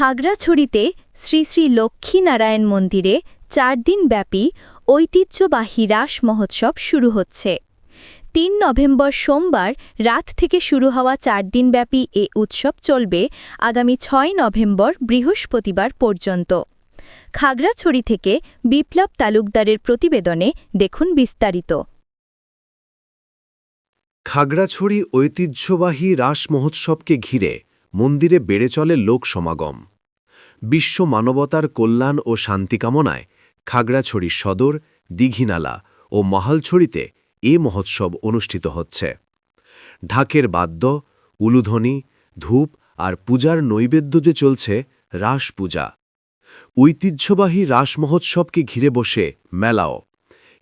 খাগড়াছড়িতে শ্রী শ্রী লক্ষ্মীনারায়ণ মন্দিরে চার দিনব্যাপী ঐতিহ্যবাহী রাস মহোৎসব শুরু হচ্ছে। তিন নভেম্বর সোমবার রাত থেকে শুরু হওয়া চার দিনব্যাপী এ উৎসব চলবে আগামী ছয় নভেম্বর বৃহস্পতিবার পর্যন্ত। খাগড়াছড়ি থেকে বিপ্লব তালুকদারের প্রতিবেদনে দেখুন বিস্তারিত। খাগড়াছড়ি ঐতিহ্যবাহী রাস মহোৎসবকে ঘিরে মন্দিরে বেড়ে চলে লোক সমাগম। বিশ্ব মানবতার কল্যাণ ও শান্তি কামনায় খাগড়াছড়ি সদর, দীঘিনালা ও মহালছড়িতে এ মহোৎসব অনুষ্ঠিত হচ্ছে। ঢাকের বাদ্য, উলুধ্বনি, ধূপ আর পূজার নৈবেদ্যতে চলছে, রাস পূজা। ঐতিহ্যবাহী রাস মহোৎসবকে ঘিরে বসে মেলাও।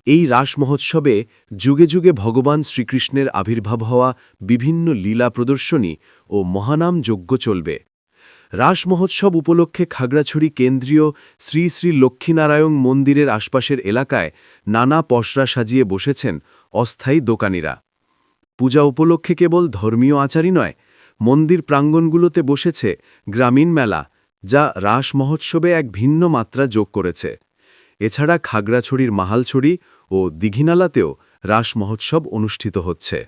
এই রাস মহোৎসবে যুগে যুগে ভগবান শ্রীকৃষ্ণের আবির্ভাব হওয়া বিভিন্ন লীলা প্রদর্শনী ও মহানাম যজ্ঞ চলবে। রাস মহোৎসব উপলক্ষে খাগড়াছড়ি কেন্দ্রীয় শ্রী শ্রী লক্ষ্মীনারায়ণ মন্দিরের আশপাশের এলাকায় নানা পসরা সাজিয়ে বসেছেন অস্থায়ী দোকানিরা। পূজা উপলক্ষে কেবল ধর্মীয় আচারই নয়, মন্দির প্রাঙ্গণগুলোতে বসেছে গ্রামীণ মেলা, যা রাস মহোৎসবে এক ভিন্ন মাত্রা যোগ করেছে। এছাড়া খাগড়াছড়ির মাহালছড়ি ও দিঘিনালাতেও রাস মহোৎসব অনুষ্ঠিত হচ্ছে।